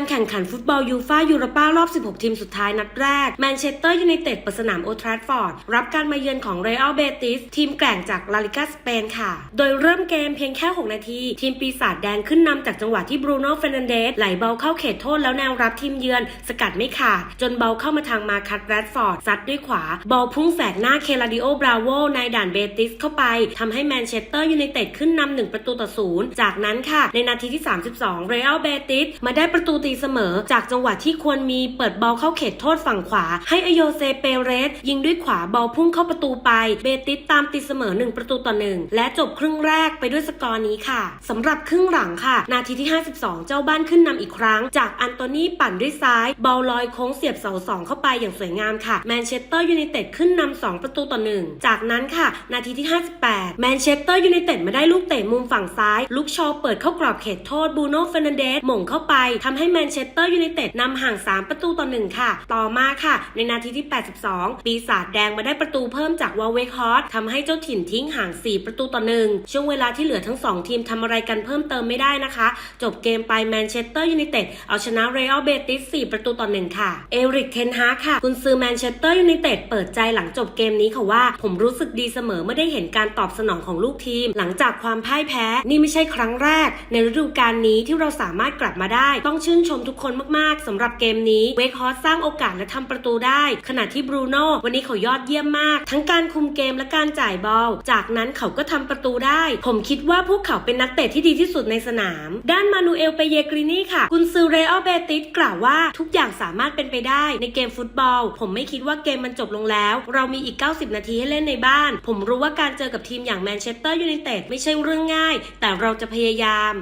การแข่งขันฟุตบอลยูฟ่ายูโรปารอบ 16 ทีมสุดท้ายนัดแรกแมนเชสเตอร์ยูไนเต็ดเปิดสนามโอทราฟฟอร์ด รับการมาเยือนของเรอัลเบติสทีมแกร่งจากลาลิกาสเปนค่ะ โดยเริ่มเกมเพียงแค่ 6 นาที ทีมปีศาจแดงขึ้นนำจากจังหวะที่บรูโน่เฟรนันเดสไหลบอลเข้าเขตโทษแล้วแนวรับทีมเยือนสกัดไม่ขาดจนบอลเข้ามาทางมาคัตแรดฟอร์ดซัดด้วยขวา บอลพุ่งแสกหน้าเคลาดิโอบราโวในด่านเบติสเข้าไปทำให้แมนเชสเตอร์ยูไนเต็ดขึ้นนำหนึ่งประตูต่อศูนย์จากนั้นค่ะ ในนาทีที่ 32 เรอัลเบติสมาได้ประตูตีเสมอ จากจังหวะที่ควรมีเปิดบอลเข้าเขตโทษฝั่งขวา ให้อโยเซเปเรส ยิงด้วยขวาบอลพุ่งเข้าประตูไป เบติสตามตีเสมอ 1 ประตูต่อ 1 และจบครึ่งแรกไปด้วยสกอร์นี้ค่ะสำหรับครึ่งหลังค่ะ นาทีที่ 52 เจ้าบ้านขึ้นนำอีกครั้ง จากอันโตนีปั่นด้วยซ้ายบอลลอยโค้งเสียบเสาสองเข้าไปอย่างสวยงามค่ะแมนเชสเตอร์ยูไนเต็ดขึ้นนำ2ประตูต่อ 1 จากนั้นค่ะ นาทีที่ 58 แมนเชสเตอร์ยูไนเต็ดมาได้ลูกเตะมุมฝั่งซ้ายลูกชอเปิดเข้ากรอบเขตโทษบูโน่เฟรนันเดสหม่งเข้าไปทำให้แมนเชสเตอร์ยูไนเต็ดนำห่าง 3 ประตูต่อ 1 ค่ะ ต่อมาค่ะ ในนาทีที่ 82 ปีศาจแดงมาได้ประตูเพิ่มจากวอลเวคฮอร์ทำให้เจ้าถิ่นทิ้งห่าง 4 ประตูต่อ 1 ช่วงเวลาที่เหลือทั้ง 2 ทีมทำอะไรกันเพิ่มเติมไม่ได้นะคะ จบเกมไปแมนเชสเตอร์ยูไนเต็ดเอาชนะเรอัลเบติส 4 ประตูต่อ 1 ค่ะ เอริกเทนฮาค่ะ คุณซื้อแมนเชสเตอร์ยูไนเต็ดเปิดใจหลังจบเกมนี้ค่ะว่า ผมรู้สึกดีเสมอเมื่อได้เห็นการตอบสนองของลูกทีม หลังจากความพ่ายแพ้ นี่ไม่ใช่ครั้งแรก ในฤดูกาลนี้ที่เราสามารถกลับมาได้ต้องชื่นชมทุกคนมากๆสำหรับเกมนี้เวคฮอสสร้างโอกาสและทำประตูได้ ขณะที่บรูโน่วันนี้เขายอดเยี่ยมมาก ทั้งการคุมเกมและการจ่ายบอล จากนั้นเขาก็ทำประตูได้ ผมคิดว่าพวกเขาเป็นนักเตะที่ดีที่สุดในสนาม ด้านมานูเอลเปเยกรินี่ค่ะกุนซือเรอัลเบติสกล่าวว่าทุกอย่างสามารถเป็นไปได้ในเกมฟุตบอล ผมไม่คิดว่าเกมมันจบลงแล้ว เรามีอีก 90 นาทีให้เล่นในบ้าน ผมรู้ว่าการเจอกับทีมอย่างแมนเชสเตอร์ยูไนเต็ดไม่ใช่เรื่องง่าย แต่เราจะพยายาม